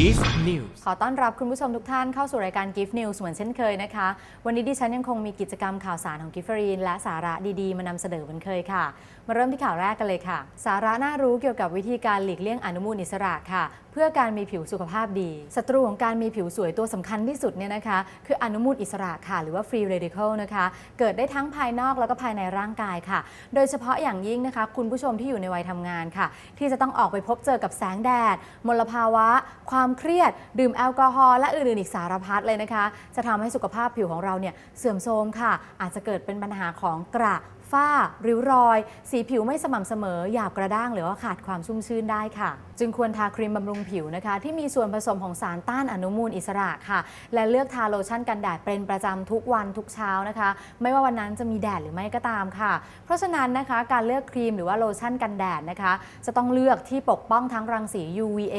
Gift News ขอต้อนรับคุณผู้ชมทุกท่านเข้าสู่รายการ Gift News เหมือนเช่นเคยนะคะ วันนี้ดิฉันยังคงมีกิจกรรมข่าวสารของกิฟฟรีนและสาระดีๆ มานำเสนอเหมือนเคยค่ะ มาเริ่มที่ข่าวแรกกันเลยค่ะ สาระน่ารู้เกี่ยวกับวิธีการหลีกเลี่ยงอนุมูลอิสระค่ะ พื่อการมีผิวสุขภาพดีศัตรูของการมีผิวสวยตัวสำคัญที่สุดเนี่ยนะคะ คืออนุมูลอิสระค่ะหรือว่า free radical นะคะ เกิดได้ทั้งภายนอกแล้วก็ภายในร่างกายค่ะ โดยเฉพาะอย่างยิ่งนะคะ คุณผู้ชมที่อยู่ในวัยทำงานค่ะ ที่จะต้องออกไปพบเจอกับแสงแดด มลภาวะ ความเครียด ดื่มแอลกอฮอล์และอื่นๆอีกสารพัดเลยนะคะ จะทำให้สุขภาพผิวของเราเนี่ยเสื่อมโทรมค่ะ อาจจะเกิดเป็นปัญหาของกระ ฝ้า ริ้วรอย สีผิวไม่สม่ำเสมอ หยาบกระด้างหรือว่าขาดความชุ่มชื่นได้ค่ะ จึงควรทาครีมบำรุงผิวนะคะ ที่มีส่วนผสมของสารต้านอนุมูลอิสระค่ะ และเลือกทาโลชั่นกันแดดเป็นประจำทุกวันทุกเช้านะคะ ไม่ว่าวันนั้นจะมีแดดหรือไม่ก็ตามค่ะ เพราะฉะนั้นนะคะการเลือกครีมหรือว่าโลชั่นกันแดดนะคะ จะต้องเลือกที่ปกป้องทั้งรังสี UVA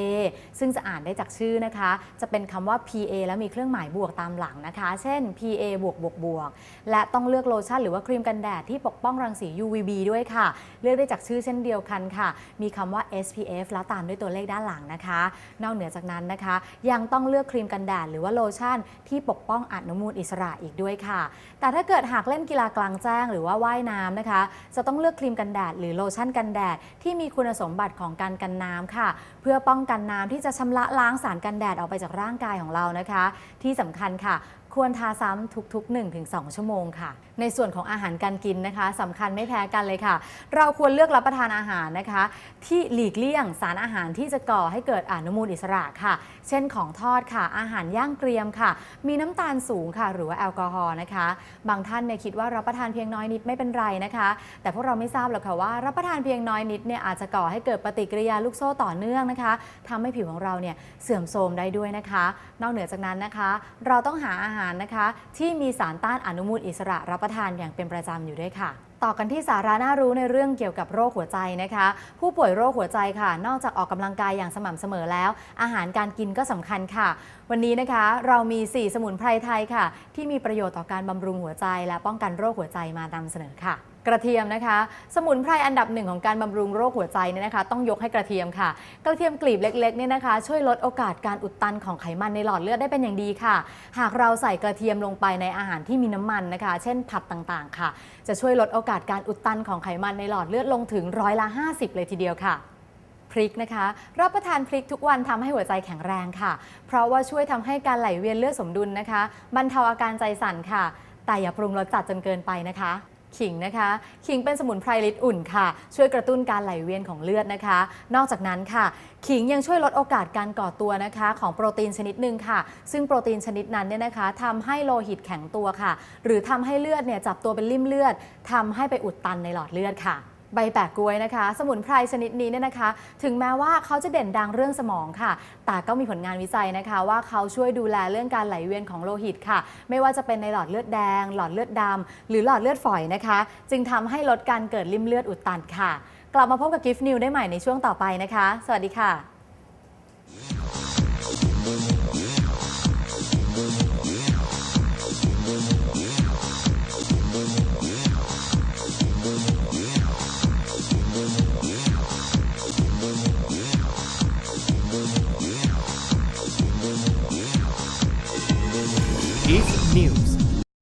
ซึ่งจะอ่านได้จากชื่อนะคะ จะเป็นคำว่า PA และมีเครื่องหมายบวกตามหลังนะคะ เช่น PA บวกบวกบวกและต้องเลือกโลชั่นหรือว่าครีมกันแดดที่ปกป้องรังสี UVB ด้วยค่ะ เลือกได้จากชื่อเช่นเดียวกันค่ะ มีคำว่า SPF แล้วตามด้วยตัวเลขด้านหลังนะคะ นอกเหนือจากนั้นนะคะ ยังต้องเลือกครีมกันแดดหรือว่าโลชั่น ที่ปกป้องอนุมูลอิสระอีกด้วยค่ะ แต่ถ้าเกิดหากเล่นกีฬากลางแจ้งหรือว่าว่ายน้ำนะคะ จะต้องเลือกครีมกันแดดหรือโลชั่นกันแดดที่มีคุณสมบัติของการกันน้ำค่ะ เพื่อป้องกันน้ำที่จะชำระล้างสารกันแดดออกไปจากร่างกายของเรานะคะ ที่สำคัญค่ะ ควรทาซ้ำทุกๆ 1-2 ชั่วโมงค่ะ ในส่วนของอาหารการกินนะคะสำคัญไม่แพ้กันเลยค่ะ เราควรเลือกรับประทานอาหารนะคะ ที่หลีกเลี่ยงสารอาหารที่จะก่อให้เกิดอนุมูลอิสระค่ะ เช่นของทอดค่ะ อาหารย่างเกรียมค่ะ มีน้ำตาลสูงค่ะ หรือว่าแอลกอฮอล์นะคะ บางท่านเนี่ยคิดว่ารับประทานเพียงน้อยนิดไม่เป็นไรนะคะ แต่พวกเราไม่ทราบหรอกค่ะว่า รับประทานเพียงน้อยนิดเนี่ยอาจจะก่อให้เกิดปฏิกิริยาลูกโซ่ต่อเนื่องนะคะทำให้ผิวของเราเนี่ยเสื่อมโทรมได้ด้วยนะคะ นอกเหนือจากนั้นนะคะ เราต้องหาอาหารนะคะ ที่มีสารต้านอนุมูลอิสระรับประทานอย่างเป็นประจำอยู่ด้วยค่ะ ต่อกันที่สาระน่ารู้ในเรื่องเกี่ยวกับโรคหัวใจนะคะ ผู้ป่วยโรคหัวใจค่ะ นอกจากออกกำลังกายอย่างสม่ำเสมอแล้ว อาหารการกินก็สำคัญค่ะ วันนี้นะคะ เรามี 4 สมุนไพรไทยค่ะ ที่มีประโยชน์ต่อการบำรุงหัวใจ และป้องกันโรคหัวใจมานำเสนอค่ะ กระเทียมนะคะ สมุนไพรอันดับหนึ่งของการบำรุงโรคหัวใจเนี่ยนะคะ ต้องยกให้กระเทียมค่ะ กระเทียมกลีบเล็กๆเนี่ยนะคะ ช่วยลดโอกาสการอุดตันของไขมันในหลอดเลือดได้เป็นอย่างดีค่ะ หากเราใส่กระเทียมลงไปในอาหารที่มีน้ำมันนะคะ เช่นผัดต่างๆ ค่ะ จะช่วยลดโอกาสการอุดตันของไขมันในหลอดเลือดลงถึงร้อยละ 50 เลยทีเดียวค่ะพริกนะคะรับประทานพริกทุกวันทำให้หัวใจแข็งแรงค่ะ เพราะว่าช่วยทำให้การไหลเวียนเลือดสมดุลนะคะ บรรเทาอาการใจสั่นค่ะ แต่อย่าปรุงรสจัดจนเกินไปนะคะ ขิงนะคะ ขิงเป็นสมุนไพรลิตอุ่นค่ะ ช่วยกระตุ้นการไหลเวียนของเลือดนะคะ นอกจากนั้นค่ะ ขิงยังช่วยลดโอกาสการก่อตัวนะคะ ของโปรตีนชนิดหนึ่งค่ะ ซึ่งโปรตีนชนิดนั้นเนี่ยนะคะทำให้โลหิตแข็งตัวค่ะ หรือทำให้เลือดเนี่ยจับตัวเป็นริ่มเลือดทำให้ไปอุดตันในหลอดเลือดค่ะ ใบแปะกล้วยนะคะ สมุนไพรชนิดนี้เนี่ยนะคะ ถึงแม้ว่าเขาจะเด่นดังเรื่องสมองค่ะ แต่ก็มีผลงานวิจัยนะคะ ว่าเขาช่วยดูแลเรื่องการไหลเวียนของโลหิตค่ะ ไม่ว่าจะเป็นในหลอดเลือดแดง หลอดเลือดดำหรือหลอดเลือดฝอยนะคะ จึงทำให้ลดการเกิดริ่มเลือดอุดตันค่ะ กลับมาพบกับกิฟต์นิวได้ใหม่ในช่วงต่อไปนะคะ สวัสดีค่ะ Chief News.